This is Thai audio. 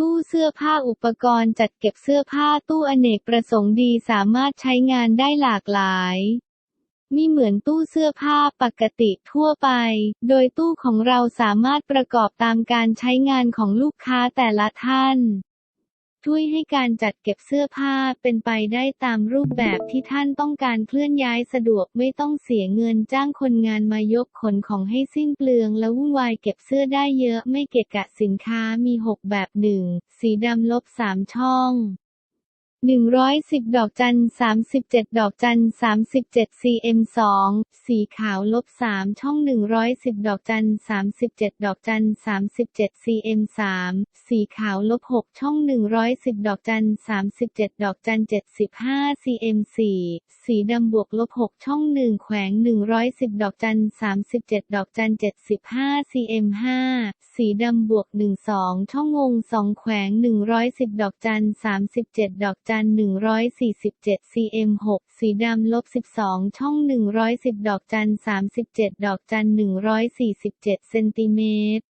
ตู้เสื้อผ้าอุปกรณ์จัดเก็บเสื้อผ้าตู้อเนกประสงค์ดีสามารถใช้งานได้หลากหลายมิเหมือนตู้เสื้อผ้าปกติทั่วไป โดยตู้ของเราสามารถประกอบตามการใช้งานของลูกค้าแต่ละท่าน ช่วยให้การจัดเก็บเสื้อผ้าเป็นไปได้ตามรูปแบบที่ท่านต้องการเคลื่อนย้ายสะดวกไม่ต้องเสียเงินจ้างคนงานมายกขนของให้สิ้นเปลือง และวุ่นวายเก็บเสื้อได้เยอะไม่เกะกะสินค้ามี 6 แบบหนึ่งสีดำลบ 3 ช่อง 110 ดอกจัน37ดอกจัน37 cm 2สีขาวลบ3ช่อง 110 ดอกจัน37ดอกจัน37 cm 3สีขาวลบ6ช่อง 110 ดอกจัน37ดอกจัน75 cm 4สีดำบวกลบ6ช่อง1แขวง 110 ดอกจัน37ดอกจัน75 cm 5สีดำบวก1 2ช่องงง2แขวง 110 ดอกจัน37ดอกจัน147 cm 6 สีดำลบ 12 ช่อง 110 ดอกจัน37 ดอกจัน147 เซนติเมตร